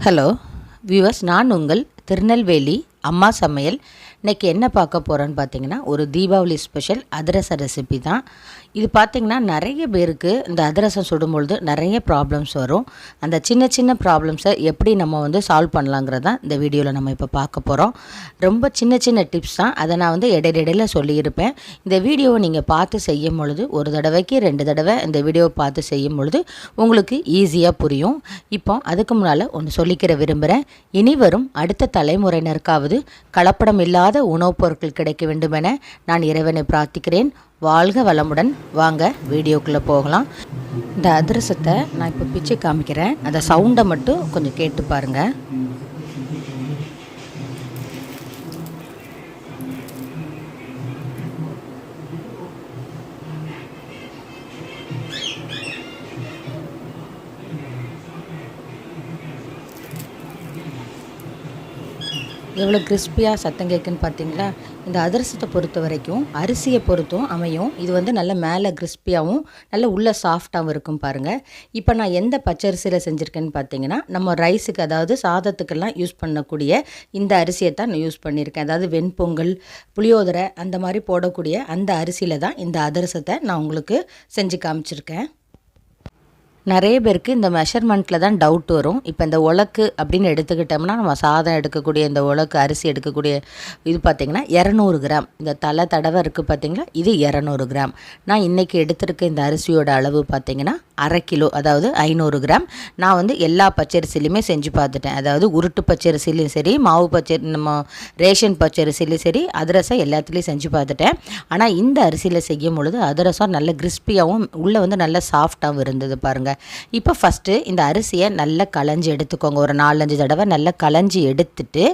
Hello viewers நான் உங்கள் திருநெல்வேலி அம்மா சமையல். இன்றைக்கி என்ன பார்க்க போகிறோன்னு பார்த்தீங்கன்னா ஒரு தீபாவளி ஸ்பெஷல் அதிரச ரெசிபி தான். இது பார்த்திங்கன்னா நிறைய பேருக்கு இந்த அதிரசம் சுடும்பொழுது நிறைய ப்ராப்ளம்ஸ் வரும். அந்த சின்ன சின்ன ப்ராப்ளம்ஸை எப்படி நம்ம வந்து சால்வ் பண்ணலாங்கிறது தான் இந்த வீடியோவில் நம்ம இப்போ பார்க்க போகிறோம் ரொம்ப சின்ன சின்ன டிப்ஸ் தான். அதை நான் வந்து இடையிடையில் சொல்லியிருப்பேன். இந்த வீடியோவை நீங்கள் பார்த்து செய்யும் பொழுது ஒரு தடவைக்கு ரெண்டு தடவை இந்த வீடியோவை பார்த்து செய்யும் பொழுது உங்களுக்கு ஈஸியாக புரியும். இப்போ அதுக்கு முன்னால் ஒன்று சொல்லிக்கிற விரும்புகிறேன் இனி வரும் அடுத்த தலைமுறையினருக்காவது கலப்படம் இல்லாத உணவுப் பொருட்கள் கிடைக்க வேண்டுமென நான் இறைவனை பிரார்த்திக்கிறேன். வாழ்க வளமுடன். வாங்க வீடியோக்குள்ளே போகலாம். இந்த அதிரசத்தை நான் இப்போ பிச்சை காமிக்கிறேன். அந்த சவுண்டை மட்டும் கொஞ்சம் கேட்டு பாருங்கள் எவ்வளோ கிறிஸ்பியாக சத்தம் கேட்குன்னு பார்த்தீங்களா? இந்த அதிரசத்தை பொறுத்த வரைக்கும் அரிசியை பொறுத்தும் அமையும். இது வந்து நல்ல மேலே கிறிஸ்பியாகவும் நல்ல உள்ள சாஃப்டாகவும் இருக்கும் பாருங்கள் இப்போ நான் எந்த பச்சரிசியில் செஞ்சுருக்கேன்னு பார்த்தீங்கன்னா நம்ம ரைஸுக்கு அதாவது சாதத்துக்கெல்லாம் யூஸ் பண்ணக்கூடிய இந்த அரிசியை தான் நான் யூஸ் பண்ணியிருக்கேன். அதாவது வெண்பொங்கல் புளியோதரை அந்த மாதிரி போடக்கூடிய அந்த அரிசியில் தான் இந்த அதிரசத்தை நான் உங்களுக்கு செஞ்சு காமிச்சிருக்கேன். நிறைய பேருக்கு இந்த மெஷர்மெண்ட்டில் தான் டவுட் வரும். இப்போ இந்த உலக்கு அப்படின்னு எடுத்துக்கிட்டோம்னா நம்ம சாதம் எடுக்கக்கூடிய இந்த உலக்கு அரிசி எடுக்கக்கூடிய இது பார்த்திங்கன்னா இரநூறு கிராம். இந்த தலை தடவை இருக்குது பார்த்திங்களா இது இரநூறு கிராம். நான் இன்றைக்கி எடுத்திருக்க இந்த அரிசியோட அளவு பார்த்திங்கன்னா அரை கிலோ அதாவது ஐநூறு கிராம். நான் வந்து எல்லா பச்சரிசிலையுமே செஞ்சு பார்த்துட்டேன். அதாவது உருட்டு பச்சரிசிலையும் சரி மாவு பச்சரி நம்ம ரேஷன் பச்சரிசிலையும் சரி அதிரசம் எல்லாத்துலேயும் செஞ்சு பார்த்துட்டேன். ஆனால் இந்த அரிசியில் செய்யும் பொழுது அதிரசம் நல்ல கிறிஸ்பியாகவும் உள்ளே வந்து நல்ல சாஃப்டாகவும் இருந்தது பாருங்கள் இப்போ ஃபஸ்ட்டு இந்த அரிசியை நல்லா களைஞ்சி எடுத்துக்கோங்க. ஒரு நாலஞ்சு தடவை நல்லா களைஞ்சி எடுத்துட்டு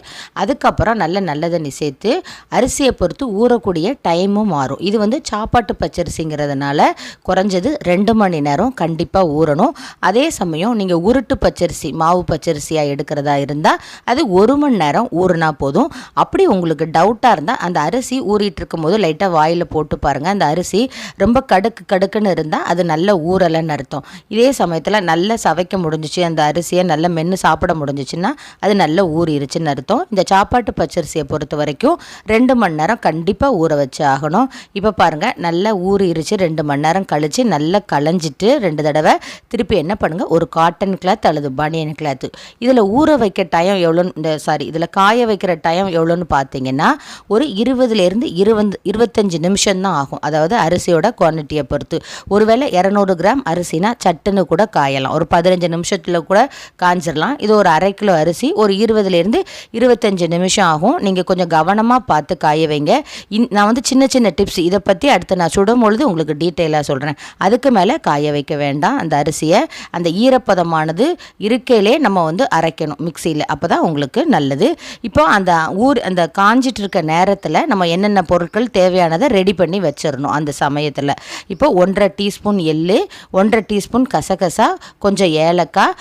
அதுக்கப்புறம் நல்ல நல்ல தண்ணி சேர்த்து அரிசியை பொறுத்து ஊறக்கூடிய டைமும் மாறும். இது வந்து சாப்பாட்டு பச்சரிசிங்கிறதுனால குறைஞ்சது ரெண்டு மணி நேரம் கண்டிப்பாக ஊறணும். அதே சமயம் நீங்கள் உருட்டு பச்சரிசி மாவு பச்சரிசியாக எடுக்கிறதா இருந்தால் அது ஒரு மணி நேரம் ஊறினா போதும். அப்படி உங்களுக்கு டவுட்டாக இருந்தால் அந்த அரிசி ஊறிட்டு இருக்கும் போது லைட்டாக வாயில் போட்டு பாருங்கள் அந்த அரிசி ரொம்ப கடுக்கு கடுக்குன்னு இருந்தால் அது நல்ல ஊறலைன்னு அர்த்தம். இதே சமயத்தில் நல்லா சவைக்க முடிஞ்சிச்சு அந்த அரிசியை நல்லா மென்று சாப்பிட முடிஞ்சிச்சுன்னா அது நல்லா ஊறிடுச்சுன்னு அர்த்தம். இந்த சாப்பாட்டு பச்சரிசியை பொறுத்த வரைக்கும் ரெண்டு மணி நேரம் கண்டிப்பாக ஊற வச்சு ஆகணும். இப்போ பாருங்கள் நல்லா ஊறிடுச்சு ரெண்டு மணி நேரம் கழித்து நல்லா களைஞ்சிட்டு ரெண்டு தடவை திருப்பி என்ன பண்ணுங்கள் ஒரு காட்டன் கிளாத் அல்லது பனியன் கிளாத்து இதில் ஊற வைக்க டைம் எவ்வளோன்னு இந்த சாரி இதில் காய வைக்கிற டைம் எவ்வளோன்னு பார்த்தீங்கன்னா ஒரு இருபதுலேருந்து இருபது இருபத்தஞ்சி நிமிஷம் தான் ஆகும். அதாவது அரிசியோட குவான்டிட்டியை பொறுத்து. ஒருவேளை இரநூறு கிராம் அரிசினா சட்டுன்னு கூட காயலாம். ஒரு பதினஞ்சு நிமிஷத்தில் கூட காஞ்சிடலாம் இது ஒரு அரை கிலோ அரிசி ஒரு இருபதுலேருந்து இருபத்தஞ்சு நிமிஷம் ஆகும். நீங்கள் கொஞ்சம் கவனமாக பார்த்து காய வைங்க. இன் நான் வந்து சின்ன சின்ன டிப்ஸ் இதை பற்றி அடுத்து நான் சுடும் பொழுது உங்களுக்கு டீட்டெயிலாக சொல்கிறேன் அதுக்கு மேலே காய வைக்க வேண்டாம். அந்த அரிசியை அந்த ஈரப்பதமானது இருக்கையிலே நம்ம வந்து அரைக்கணும் மிக்சியில். அப்போ தான் உங்களுக்கு நல்லது. இப்போ அந்த ஊர் அந்த காஞ்சிட்டு இருக்க நேரத்தில் நம்ம என்னென்ன பொருட்கள் தேவையானதை ரெடி பண்ணி வச்சிடணும் அந்த சமயத்தில். இப்போ ஒன்றரை டீஸ்பூன் எள்ளு ஒன்றரை டீஸ்பூன் கசகசா கொஞ்சம் ஏலக்காய்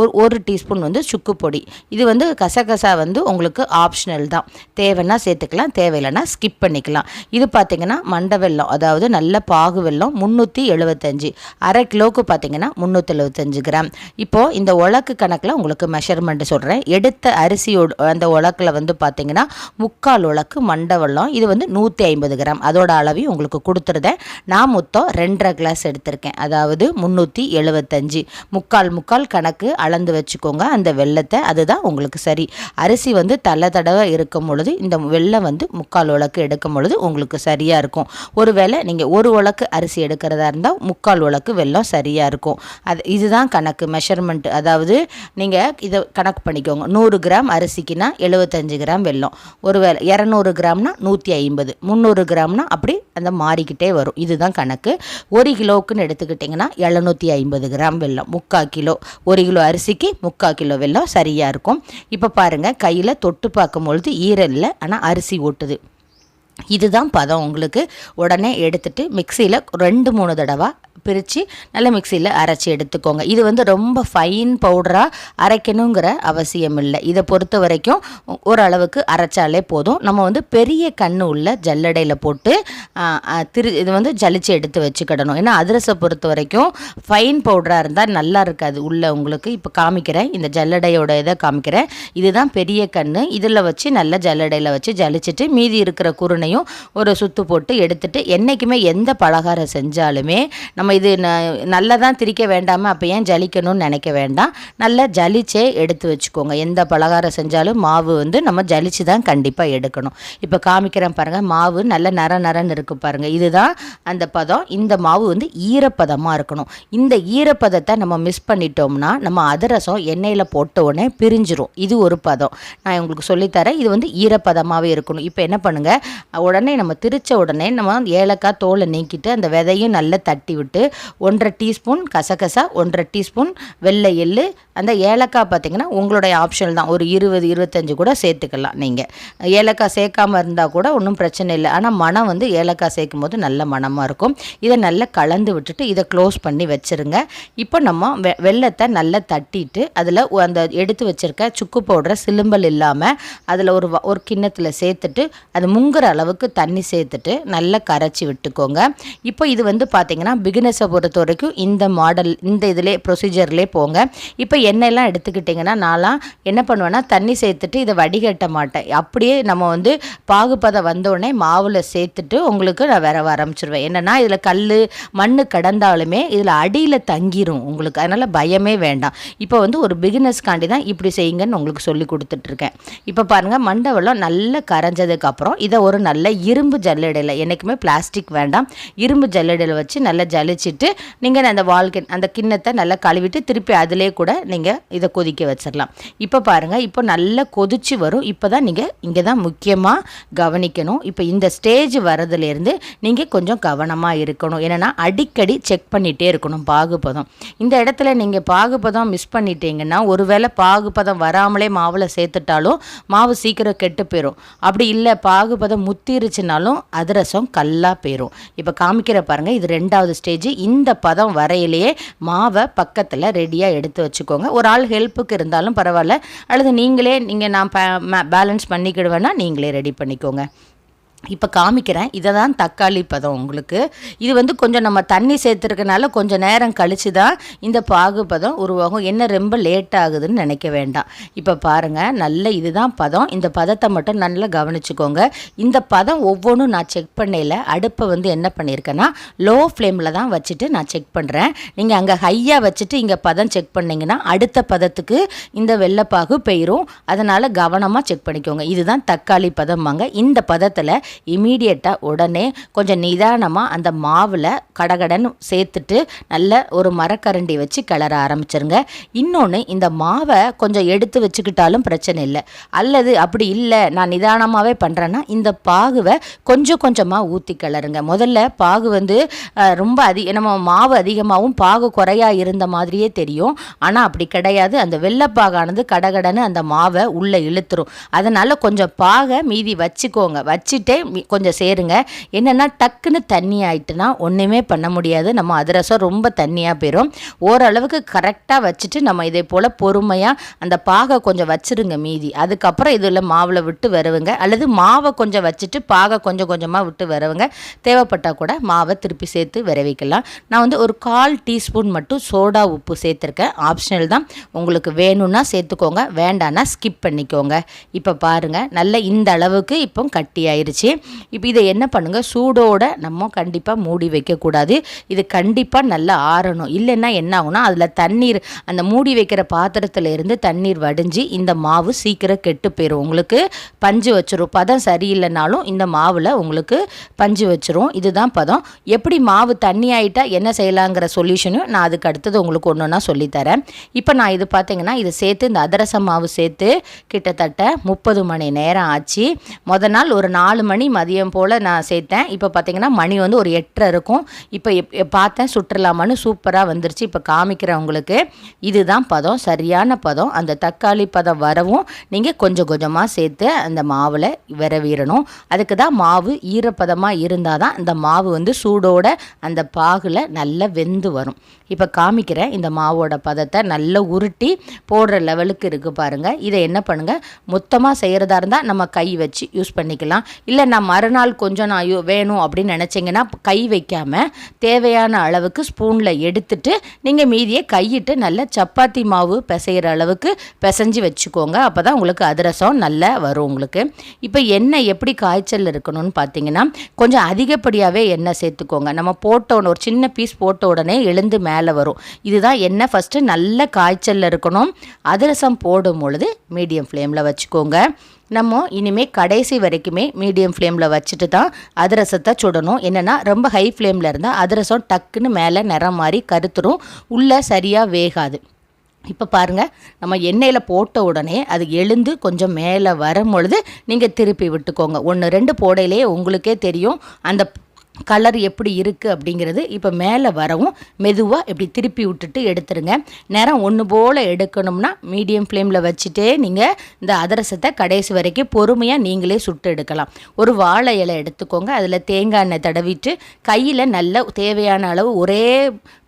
ஒரு ஒரு டீஸ்பூன் வந்து சுக்கு பொடி. இது வந்து கசகசா வந்து உங்களுக்கு ஆப்ஷனல் தான். தேவைன்னா சேர்த்துக்கலாம் தேவையில்லைன்னா ஸ்கிப் பண்ணிக்கலாம். இது பார்த்தீங்கன்னா மண்டை வெல்லம் அதாவது நல்ல பாகு வெள்ளம் முந்நூற்றி எழுபத்தஞ்சு அரை கிலோவுக்கு பார்த்தீங்கன்னா முந்நூற்றி எழுபத்தஞ்சு கிராம். இப்போது இந்த உலக்கு கணக்கில் உங்களுக்கு மெஷர்மெண்ட் சொல்கிறேன் எடுத்த அரிசியோட அந்த உலக்கில் வந்து பார்த்தீங்கன்னா முக்கால் உலக்கு மண்டை வெல்லம் இது வந்து நூற்றி ஐம்பது கிராம். அதோட அளவையும் உங்களுக்கு கொடுத்துருதேன் நான் மொத்தம் ரெண்டரை கிளாஸ் எடுத்திருக்கேன். அதாவது முந்நூற்றி எழுபத்தஞ்சு முக்கால் முக்கால் கணக்கு அளந்து வச்சுக்கோங்க. அந்த வெள்ளத்தை அதுதான் உங்களுக்கு சரி. அரிசி வந்து தலை தடவை இருக்கும் பொழுது இந்த வெள்ளம் வந்து முக்கால் உலக்கு எடுக்கும் பொழுது உங்களுக்கு சரியாக இருக்கும். ஒருவேளை நீங்கள் ஒரு உலக்கு அரிசி எடுக்கிறதா இருந்தால் முக்கால் உலக்கு வெல்லம் சரியாக இருக்கும். அது இதுதான் கணக்கு மெஷர்மெண்ட் அதாவது நீங்கள் இதை கணக்கு பண்ணிக்கோங்க. நூறு கிராம் அரிசிக்குனா எழுபத்தஞ்சு கிராம் வெல்லம் ஒருவேளை இரநூறு கிராம்னா நூற்றி ஐம்பது. முந்நூறு கிராம்னா அப்படி அந்த மாறிக்கிட்டே வரும். இதுதான் கணக்கு. ஒரு கிலோவுக்குன்னு எடுத்துக்கிட்டிங்கன்னா எழுநூற்றி ஐம்பது கிராம் வெல்லம் முக்கால் கிலோ ஒரு கிலோ அரிசிக்கு முக்கால் கிலோ வெல்லம் சரியாக இருக்கும். இப்போ பாருங்கள் கையில் தொட்டு பார்க்கும் பொழுது ஈரல்ல ஆனால் அரிசி ஓட்டுது. இதுதான் பதம் உங்களுக்கு உடனே எடுத்துட்டு மிக்சியில் ரெண்டு மூணு தடவை பிரித்து நல்ல மிக்சியில் அரைச்சி எடுத்துக்கோங்க. இது வந்து ரொம்ப ஃபைன் பவுடராக அரைக்கணுங்கிற அவசியம் இல்லை இதை பொறுத்த வரைக்கும் ஓரளவுக்கு அரைச்சாலே போதும். நம்ம வந்து பெரிய கண்ணு உள்ள ஜல்லடையில் போட்டு திரு இது வந்து ஜலிச்சு எடுத்து வச்சுக்கிடணும். ஏன்னா அதிரசை பொறுத்த வரைக்கும் ஃபைன் பவுடராக இருந்தால் நல்லா இருக்காது. உள்ளே உங்களுக்கு இப்போ காமிக்கிறேன். இந்த ஜல்லடையோட இதை காமிக்கிறேன். இதுதான் பெரிய கண்ணு. இதில் வச்சு நல்ல ஜல்லடையில் வச்சு ஜலிச்சுட்டு மீதி இருக்கிற குருணையும் ஒரு சுத்து போட்டு எடுத்துட்டு என்றைக்குமே எந்த பலகாரம் செஞ்சாலுமே நம்ம இது நல்லா தான் திரிக்க வேண்டாமல் அப்போ ஏன் ஜலிக்கணும்னு நினைக்க வேண்டாம். நல்லா ஜலிச்சே எடுத்து வச்சுக்கோங்க. எந்த பலகாரம் செஞ்சாலும் மாவு வந்து நம்ம ஜலிச்சு தான் கண்டிப்பாக எடுக்கணும். இப்போ காமிக்கிறேன் பாருங்கள் மாவு நல்ல நர நரன்னு இருக்குது பாருங்கள் இதுதான் அந்த பதம். இந்த மாவு வந்து ஈரப்பதமாக இருக்கணும். இந்த ஈரப்பதத்தை நம்ம மிஸ் பண்ணிட்டோம்னா நம்ம அதிரசம் எண்ணெயில் போட்ட உடனே பிரிஞ்சிரும். இது ஒரு பதம். நான் உங்களுக்கு சொல்லித்தரேன். இது வந்து ஈரப்பதமாகவே இருக்கணும். இப்போ என்ன பண்ணுங்கள் உடனே நம்ம திரிச்ச உடனே நம்ம ஏலக்காய் தோலை நீக்கிட்டு அந்த விதையும் நல்லா தட்டி விட்டு ஒன்றரை டீஸ்பூன் கசகசா ஒன்றரை டீஸ்பூன் வெள்ளை எள்ளு. அந்த ஏலக்காய் பார்த்திங்கன்னா உங்களுடைய ஆப்ஷன் தான். ஒரு இருபது இருபத்தஞ்சு கூட சேர்த்துக்கலாம் நீங்கள் ஏலக்காய் சேர்க்காமல் இருந்தால் கூட ஒன்றும் பிரச்சனை இல்லை. ஆனால் மனம் வந்து ஏலக்காய் சேர்க்கும் போது நல்ல மனமாக இருக்கும். இதை நல்லா கலந்து விட்டுட்டு இதை க்ளோஸ் பண்ணி வச்சுருங்க. இப்போ நம்ம வெ வெள்ளத்தை நல்லா தட்டிட்டு அதில் அந்த எடுத்து வச்சுருக்க சுக்கு பவுடரை சிலும்பல் இல்லாமல் அதில் ஒரு ஒரு கிண்ணத்தில் சேர்த்துட்டு அது முங்குற அளவு அளவுக்கு தண்ணி சேர்த்துட்டு நல்லா கரைச்சி விட்டுக்கோங்க. இப்போ இது வந்து பார்த்திங்கன்னா பிகினஸை பொறுத்த வரைக்கும் இந்த மாடல் இந்த இதிலே ப்ரொசீஜர்லேயே போங்க. இப்போ எண்ணெயெல்லாம் எடுத்துக்கிட்டிங்கன்னா நான்லாம் என்ன பண்ணுவேன்னா தண்ணி சேர்த்துட்டு இதை வடிகட்ட மாட்டேன். அப்படியே நம்ம வந்து பாகுபதம் வந்தோடனே மாவில் சேர்த்துட்டு உங்களுக்கு நான் வேற ஆரம்பிச்சிருவேன். என்னென்னா இதில் கல் மண் கடந்தாலுமே இதில் அடியில் தங்கிரும் உங்களுக்கு. அதனால் பயமே வேண்டாம். இப்போ வந்து ஒரு பிகினஸ்காண்டி தான் இப்படி செய்யுங்கன்னு உங்களுக்கு சொல்லி கொடுத்துட்ருக்கேன் இப்போ பாருங்கள் மண்டவெல்லாம் நல்லா கரைஞ்சதுக்கப்புறம் இதை ஒரு நல்ல இரும்பு ஜல்லடையில் என்றைக்குமே பிளாஸ்டிக் வேண்டாம். இரும்பு ஜல்லடையில் வச்சு நல்லா ஜலிச்சிட்டு நீங்கள் அந்த வால்கின் அந்த கிண்ணத்தை நல்லா கழுவிட்டு திருப்பி அதிலே கூட நீங்கள் இதை கொதிக்க வச்சிடலாம் இப்போ பாருங்கள் இப்போ நல்லா கொதிச்சு வரும். இப்போ தான் நீங்கள் இங்கே தான் முக்கியமாக கவனிக்கணும். இப்போ இந்த ஸ்டேஜ் வரதுலேருந்து நீங்கள் கொஞ்சம் கவனமாக இருக்கணும். என்னென்னா அடிக்கடி செக் பண்ணிகிட்டே இருக்கணும் பாகுபதம். இந்த இடத்துல நீங்கள் பாகுபதம் மிஸ் பண்ணிட்டீங்கன்னா ஒருவேளை பாகுபதம் வராமலே மாவில் சேர்த்துட்டாலும் மாவு சீக்கிரம் கெட்டு போயிடும் அப்படி இல்லை பாகுபதம் முத்திருச்சுனாலும் அதிரசம் கல்லாக போயிடும் இப்போ காமிக்கிற பாருங்கள் இது ரெண்டாவது ஸ்டேஜ் இந்த பதம் வரையிலேயே மாவை பக்கத்தில் ரெடியாக எடுத்து வச்சுக்கோங்க. ஒரு ஆள் ஹெல்ப்புக்கு இருந்தாலும் பரவாயில்ல. அல்லது நீங்களே நீங்கள் நான் பேலன்ஸ் பண்ணிக்கிடுவேன்னா நீங்களே ரெடி பண்ணிக்கோங்க. இப்போ காமிக்கிறேன். இதை தான் தக்காளி பதம் உங்களுக்கு. இது வந்து கொஞ்சம் நம்ம தண்ணி சேர்த்துருக்கனால கொஞ்சம் நேரம் கழித்து தான் இந்த பாகு பதம் உருவாகும். என்ன ரொம்ப லேட் ஆகுதுன்னு நினைக்க வேண்டாம். இப்போ பாருங்கள் நல்ல இதுதான் பதம். இந்த பதத்தை மட்டும் நல்லா கவனிச்சுக்கோங்க. இந்த பதம் ஒவ்வொன்றும் நான் செக் பண்ணையில் அடுப்பை வந்து என்ன பண்ணியிருக்கேன்னா லோ ஃப்ளேமில் தான் வச்சுட்டு நான் செக் பண்ணுறேன் நீங்கள் அங்கே ஹையாக வச்சுட்டு இங்கே பதம் செக் பண்ணிங்கன்னா அடுத்த பதத்துக்கு இந்த வெள்ளைப்பாகு பெயரும். அதனால் கவனமாக செக் பண்ணிக்கோங்க. இதுதான் தக்காளி பதம் வாங்க இந்த பதத்தில் இமீடியட்டாக உடனே கொஞ்சம் நிதானமாக அந்த மாவில் கடகடன்னு சேர்த்துட்டு நல்ல ஒரு மரக்கரண்டி வச்சு கிளற ஆரம்பிச்சிருங்க. இன்னொன்று இந்த மாவை கொஞ்சம் எடுத்து வச்சுக்கிட்டாலும் பிரச்சனை இல்லை. அல்லது அப்படி இல்லை நான் நிதானமாகவே பண்ணுறேன்னா இந்த பாகுவை கொஞ்சம் கொஞ்சமாக ஊற்றி கிளறுங்க. முதல்ல பாகு வந்து ரொம்ப அதிக நம்ம மாவு அதிகமாகவும் பாகு குறையா இருந்த மாதிரியே தெரியும். ஆனால் அப்படி கிடையாது. அந்த வெள்ளப்பாகானது கடகடன்னு அந்த மாவை உள்ளே இழுத்துரும். அதனால் கொஞ்சம் பாகை மீதி வச்சுக்கோங்க. வச்சுட்டே கொஞ்சம் சேருங்க. என்னென்னா டக்குன்னு தண்ணி ஆயிட்டுனா ஒன்றுமே பண்ண முடியாது. நம்ம அதிரசம் ரொம்ப தண்ணியாக போயிடும் ஓரளவுக்கு கரெக்டாக வச்சுட்டு நம்ம இதே போல் பொறுமையாக அந்த பாகை கொஞ்சம் வச்சுருங்க மீதி. அதுக்கப்புறம் இதில் மாவில் விட்டு வருவங்க. அல்லது மாவை கொஞ்சம் வச்சுட்டு பாகை கொஞ்சம் கொஞ்சமாக விட்டு வருவங்க. தேவைப்பட்டால் கூட மாவை திருப்பி சேர்த்து விரவிக்கலாம். நான் வந்து ஒரு கால் டீஸ்பூன் மட்டும் சோடா உப்பு சேர்த்துருக்கேன். ஆப்ஷனல் தான். உங்களுக்கு வேணும்னா சேர்த்துக்கோங்க. வேண்டான்னா ஸ்கிப் பண்ணிக்கோங்க. இப்போ பாருங்கள் நல்ல இந்த அளவுக்கு இப்போ கட்டி ஆயிடுச்சு இப்போ இதை என்ன பண்ணுங்கள் சூடோடு நம்ம கண்டிப்பாக மூடி வைக்கக்கூடாது. இது கண்டிப்பாக நல்லா ஆறணும். இல்லைன்னா என்ன ஆகும்னா அதில் தண்ணீர் அந்த மூடி வைக்கிற பாத்திரத்தில் இருந்து தண்ணீர் வடிஞ்சு இந்த மாவு சீக்கிரம் கெட்டு போயிடும் உங்களுக்கு பஞ்சு வச்சிரும். பதம் சரியில்லைனாலும் இந்த மாவில் உங்களுக்கு பஞ்சு வச்சிரும். இதுதான் பதம். எப்படி மாவு தண்ணி ஆகிட்டா என்ன செய்யலாங்கிற சொல்யூஷனும் நான் அதுக்கு அடுத்தது உங்களுக்கு ஒன்று ஒன்றா சொல்லித்தரேன். இப்போ நான் இது பார்த்தீங்கன்னா இது சேர்த்து இந்த அதிரச மாவு சேர்த்து கிட்டத்தட்ட முப்பது மணி நேரம் ஆச்சு. முத நாள் ஒரு நாலு மணி மணி மதியம் போல் நான் சேர்த்தேன். இப்போ பார்த்தீங்கன்னா மணி வந்து ஒரு எட்டரை இருக்கும். இப்போ எப் பார்த்தேன் சுற்றலாமான்னு சூப்பராக வந்துருச்சு. இப்போ காமிக்கிறவங்களுக்கு இதுதான் பதம் சரியான பதம். அந்த தக்காளி பதம் வரவும் நீங்கள் கொஞ்சம் கொஞ்சமாக சேர்த்து அந்த மாவில் விரவீரணும் அதுக்கு தான் மாவு ஈரப்பதமாக இருந்தால் தான் இந்த மாவு வந்து சூடோட அந்த பாகில் நல்லா வெந்து வரும். இப்போ காமிக்கிறேன் இந்த மாவோட பதத்தை நல்லா உருட்டி போடுற லெவலுக்கு இருக்குது பாருங்கள் இதை என்ன பண்ணுங்கள் மொத்தமாக செய்கிறதா இருந்தால் நம்ம கை வச்சு யூஸ் பண்ணிக்கலாம். இல்லை நான் மறுநாள் கொஞ்சம் நான் வேணும் அப்படின்னு நினச்சிங்கன்னா கை வைக்காமல் தேவையான அளவுக்கு ஸ்பூனில் எடுத்துட்டு நீங்கள் மீதியை கையிட்டு நல்லா சப்பாத்தி மாவு பிசைகிற அளவுக்கு பிசைஞ்சு வச்சுக்கோங்க. அப்போ தான் உங்களுக்கு அதிரசம் நல்லா வரும் உங்களுக்கு. இப்போ எண்ணெய் எப்படி காய்ச்சல் இருக்கணும்னு பார்த்தீங்கன்னா கொஞ்சம் அதிகப்படியாகவே எண்ணெய் சேர்த்துக்கோங்க. நம்ம போட்ட ஒரு சின்ன பீஸ் போட்ட உடனே எழுந்து மேலே வரும். இதுதான் எண்ணெய் ஃபஸ்ட்டு நல்ல காய்ச்சலில் இருக்கணும். அதிரசம் போடும் பொழுது மீடியம் ஃப்ளேமில் வச்சுக்கோங்க. நம்ம இனிமேல் கடைசி வரைக்குமே மீடியம் ஃப்ளேமில் வச்சுட்டு தான் அதிரசத்தை சுடணும். என்னென்னா ரொம்ப ஹை ஃப்ளேமில் இருந்தால் அதிரசம் டக்குன்னு மேலே நிறம் மாதிரி கருத்துரும். உள்ளே சரியாக வேகாது. இப்போ பாருங்கள் நம்ம எண்ணெயில் போட்ட உடனே அது எழுந்து கொஞ்சம் மேலே வரும் பொழுது நீங்கள் திருப்பி விட்டுக்கோங்க. ஒன்று ரெண்டு போடையிலே உங்களுக்கே தெரியும். அந்த கலர் எப்படி இருக்குது அப்படிங்கிறது இப்போ மேலே வரவும் மெதுவாக இப்படி திருப்பி விட்டுட்டு எடுத்துருங்க. நேரம் ஒன்று போல் எடுக்கணும்னா மீடியம் ஃப்ளேமில் வச்சுட்டே நீங்கள் இந்த அதிரசத்தை கடைசி வரைக்கும் பொறுமையாக நீங்களே சுட்டு எடுக்கலாம். ஒரு வாழை இலை எடுத்துக்கோங்க. அதில் தேங்காய் எண்ணெய் தடவிட்டு கையில் நல்ல தேவையான அளவு ஒரே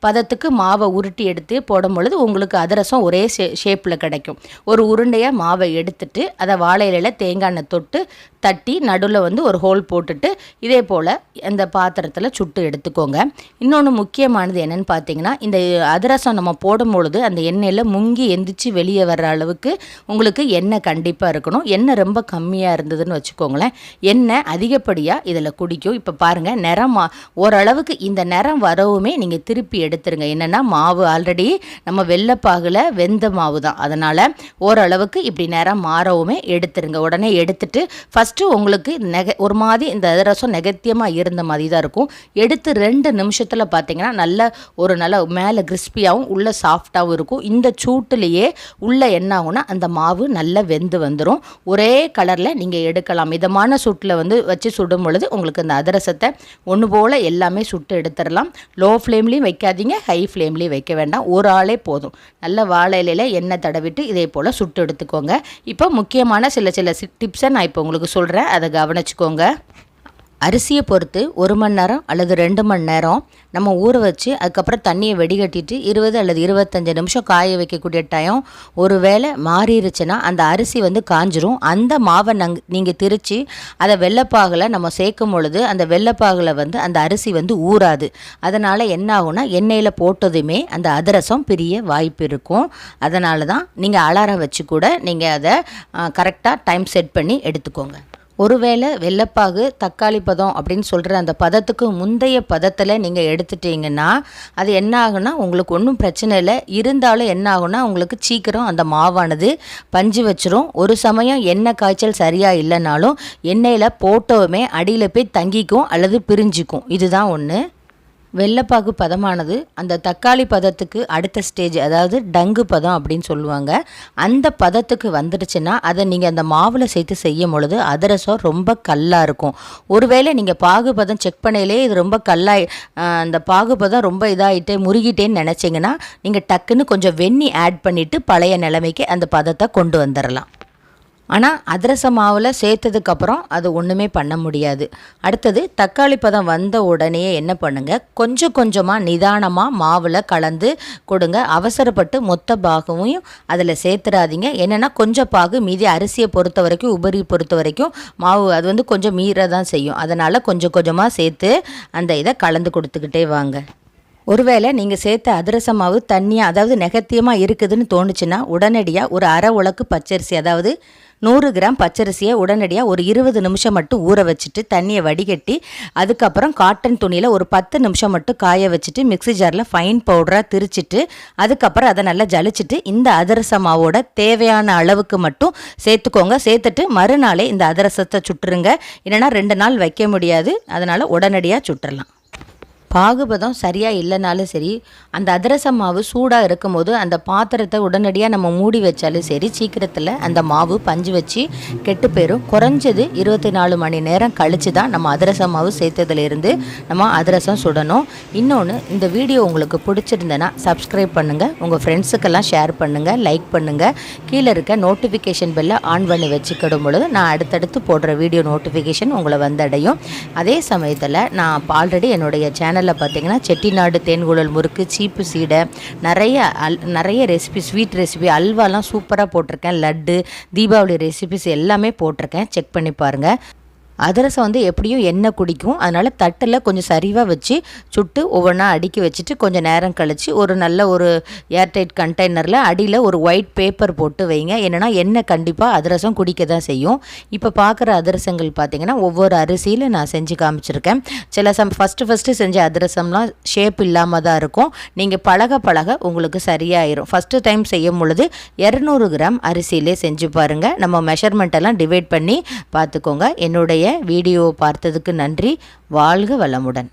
பதத்துக்கு மாவை உருட்டி எடுத்து போடும் பொழுது உங்களுக்கு அதிரசம் ஒரே ஷே ஷேப்பில் கிடைக்கும். ஒரு உருண்டையாக மாவை எடுத்துட்டு அதை வாழை இலையில் தேங்காய் எண்ணெய் தொட்டு தட்டி நடுவில் வந்து ஒரு ஹோல் போட்டுட்டு இதே போல் அந்த பாத்திரத்தில் சுட்டு எடுத்துக்கோங்க. இன்னொன்று முக்கியமானது என்னென்னு பார்த்தீங்கன்னா இந்த அதிரசம் நம்ம போடும் பொழுது அந்த எண்ணெயில் முங்கி எந்திரிச்சு வெளியே வர்ற அளவுக்கு உங்களுக்கு எண்ணெய் கண்டிப்பாக இருக்கணும். எண்ணெய் ரொம்ப கம்மியாக இருந்ததுன்னு வச்சுக்கோங்களேன். எண்ணெய் அதிகப்படியாக இதில் குடிக்கும். இப்போ பாருங்கள் நிறம் ஓரளவுக்கு இந்த நிறம் வரவுமே நீங்கள் திருப்பி எடுத்துருங்க. என்னென்னா மாவு ஆல்ரெடி நம்ம வெள்ளைப்பாகில் வெந்த மாவு தான் அதனால் ஓரளவுக்கு இப்படி நிறம் மாறவுமே எடுத்துருங்க. உடனே எடுத்துட்டு ஃபஸ்ட்டு உங்களுக்கு நெக ஒரு மாதிரி இந்த அதிரசம் நெகத்தியமாக இருந்த மாதிரி இதாக இருக்கும். எடுத்து ரெண்டு நிமிஷத்தில் பார்த்தீங்கன்னா நல்ல ஒரு நல்ல மேலே கிறிஸ்பியாகவும் உள்ளே சாஃப்டாகவும் இருக்கும். இந்த சூட்டுலேயே உள்ளே என்ன ஆகும்னா அந்த மாவு நல்லா வெந்து வந்துடும் ஒரே கலரில் நீங்கள் எடுக்கலாம். மிதமான சூட்டில் வந்து வச்சு சுடும் பொழுது உங்களுக்கு அந்த அதிரசத்தை ஒன்று போல் எல்லாமே சுட்டு எடுத்துடலாம். லோ ஃப்ளேம்லேயும் வைக்காதீங்க ஹை ஃப்ளேம்லேயும் வைக்க வேண்டாம். ஒரு ஆளே போதும். நல்ல வாழை இலையில் எண்ணெய் தடவிட்டு இதே போல் சுட்டு எடுத்துக்கோங்க. இப்போ முக்கியமான சில சில டிப்ஸை நான் இப்போ உங்களுக்கு சொல்கிறேன் அதை கவனிச்சுக்கோங்க. அரிசியை பொறுத்து ஒரு மணி நேரம் அல்லது ரெண்டு மணி நேரம் நம்ம ஊற வச்சு அதுக்கப்புறம் தண்ணியை வெடிகட்டிட்டு இருபது அல்லது இருபத்தஞ்சி நிமிஷம் காய வைக்கக்கூடிய டைம் ஒரு வேளை மாறிடுச்சுன்னா அந்த அரிசி வந்து காஞ்சிரும். அந்த மாவை நங் நீங்கள் திரித்து அதை வெள்ளைப்பாகில் நம்ம சேர்க்கும் பொழுது அந்த வெள்ளைப்பாகில் வந்து அந்த அரிசி வந்து ஊறாது. அதனால் என்ன ஆகும்னா எண்ணெயில் போட்டதுமே அந்த அதிரசம் பிரிய வாய்ப்பு இருக்கும். அதனால தான் நீங்கள் அலாரம் வச்சு கூட நீங்கள் அதை கரெக்டாக டைம் செட் பண்ணி எடுத்துக்கோங்க. ஒருவேளை வெள்ளைப்பாகு தக்காளி பதம் அப்படின்னு சொல்கிற அந்த பதத்துக்கு முந்தைய பதத்தில் நீங்கள் எடுத்துட்டீங்கன்னா அது என்ன ஆகுனா உங்களுக்கு ஒன்றும் பிரச்சனை இல்லை. இருந்தாலும் என்ன ஆகுனா உங்களுக்கு சீக்கிரம் அந்த மாவானது பஞ்சு வச்சிரும். ஒரு சமயம் எண்ணெய் காய்ச்சல் சரியாக இல்லைனாலும் எண்ணெயில் போட்டவுமே அடியில் போய் தங்கிக்கும் அல்லது பிரிஞ்சிக்கும். இதுதான் ஒன்று வெள்ளைப்பாகு பதமானது அந்த தக்காளி பதத்துக்கு அடுத்த ஸ்டேஜ் அதாவது டங்கு பதம் அப்படின்னு சொல்லுவாங்க. அந்த பதத்துக்கு வந்துடுச்சுன்னா அதை நீங்கள் அந்த மாவில் சேர்த்து செய்யும் பொழுது அதிரசம் ரொம்ப கல்லாக இருக்கும். ஒருவேளை நீங்கள் பாகு பதம் செக் பண்ணையிலே இது ரொம்ப கல்லாக அந்த பாகு பதம் ரொம்ப இதாகிட்டே முறுகிட்டேன்னு நினச்சிங்கன்னா நீங்கள் டக்குன்னு கொஞ்சம் வெந்நி ஆட் பண்ணிவிட்டு பழைய நிலைமைக்கு அந்த பதத்தை கொண்டு வந்துடலாம் ஆனால் அதிரச மாவில் சேர்த்ததுக்கப்புறம் அது ஒன்றுமே பண்ண முடியாது. அடுத்தது தக்காளி பதம் வந்த உடனே என்ன பண்ணுங்கள் கொஞ்சம் கொஞ்சமாக நிதானமாக மாவில் கலந்து கொடுங்க. அவசரப்பட்டு மொத்த பாகமும் அதில் சேர்த்துடாதீங்க என்னென்னா கொஞ்சம் பாகு மீதி அரிசியை பொறுத்த வரைக்கும் உபரி பொறுத்த வரைக்கும் மாவு அது வந்து கொஞ்சம் மீற தான் செய்யும். அதனால் கொஞ்சம் கொஞ்சமாக சேர்த்து அந்த இதை கலந்து கொடுத்துக்கிட்டே வாங்க. ஒருவேளை நீங்கள் சேர்த்த அதிரச மாவு தண்ணியாக அதாவது நெகத்தியமாக இருக்குதுன்னு தோணுச்சுன்னா உடனடியாக ஒரு அரை உலக்கு பச்சரிசி அதாவது நூறு கிராம் பச்சரிசியை உடனடியாக ஒரு இருபது நிமிஷம் மட்டும் ஊற வச்சுட்டு தண்ணியை வடிகட்டி அதுக்கப்புறம் காட்டன் துணியில் ஒரு பத்து நிமிஷம் மட்டும் காய வச்சுட்டு மிக்சி ஜாரில் ஃபைன் பவுடராக திரிச்சிட்டு அதுக்கப்புறம் அதை நல்லா ஜலிச்சிட்டு இந்த அதிரச மாவோட தேவையான அளவுக்கு மட்டும் சேர்த்துக்கோங்க. சேர்த்துட்டு மறுநாளே இந்த அதிரசத்தை சுட்டுருங்க. இல்லைனா ரெண்டு நாள் வைக்க முடியாது. அதனால் உடனடியாக சுட்டுடலாம் பாகுபதம் சரியாக இல்லைனாலும் சரி அந்த அதிரச மாவு சூடாக இருக்கும்போது அந்த பாத்திரத்தை உடனடியாக நம்ம மூடி வச்சாலும் சரி சீக்கிரத்தில் அந்த மாவு பஞ்சு வச்சு கெட்டு போயிடும் குறைஞ்சது இருபத்தி நாலு மணி நேரம் கழித்து தான் நம்ம அதிரச மாவு சேர்த்ததுலேருந்து நம்ம அதிரசம் சுடணும். இன்னொன்று இந்த வீடியோ உங்களுக்கு பிடிச்சிருந்தேன்னா சப்ஸ்கிரைப் பண்ணுங்கள் உங்கள் ஃப்ரெண்ட்ஸுக்கெல்லாம் ஷேர் பண்ணுங்கள் லைக் பண்ணுங்கள் கீழே இருக்க நோட்டிஃபிகேஷன் பெல்லை ஆன் பண்ணி வச்சுக்கிடும் பொழுது நான் அடுத்தடுத்து போடுற வீடியோ நோட்டிஃபிகேஷன் உங்களை வந்தடையும். அதே சமயத்தில் நான் ஆல்ரெடி என்னுடைய சேனல் சேனலில் பார்த்தீங்கன்னா செட்டிநாடு தேன்குழல் முறுக்கு சீப்பு சீடை நிறைய அல் நிறைய ரெசிபி ஸ்வீட் ரெசிபி அல்வாலாம் சூப்பராக போட்டிருக்கேன். லட்டு தீபாவளி ரெசிபிஸ் எல்லாமே போட்டிருக்கேன். செக் பண்ணி பாருங்கள் அதிரசம் வந்து எப்படியும் எண்ணெய் குடிக்கும். அதனால் தட்டில் கொஞ்சம் சரிவாக வச்சு சுட்டு ஒவ்வொன்றா அடுக்கி வச்சுட்டு கொஞ்சம் நேரம் கழித்து ஒரு நல்ல ஒரு ஏர்டைட் கண்டெய்னரில் அடியில் ஒரு ஒயிட் பேப்பர் போட்டு வைங்க. என்னென்னா எண்ணெய் கண்டிப்பாக அதிரசம் குடிக்க தான் செய்யும். இப்போ பார்க்குற அதிரசங்கள் பார்த்திங்கன்னா ஒவ்வொரு அரிசியில் நான் செஞ்சு காமிச்சிருக்கேன். சில சம் ஃபஸ்ட்டு ஃபஸ்ட்டு செஞ்ச அதிரசம்லாம் ஷேப் இல்லாமல் தான் இருக்கும். நீங்கள் பழக பழக உங்களுக்கு சரியாயிரும். ஃபஸ்ட்டு டைம் செய்யும் பொழுது இரநூறு கிராம் அரிசியிலே செஞ்சு பாருங்கள் நம்ம மெஷர்மெண்ட் எல்லாம் டிவைட் பண்ணி பார்த்துக்கோங்க என்னுடைய வீடியோ பார்த்ததுக்கு நன்றி. வாழ்க வளமுடன்.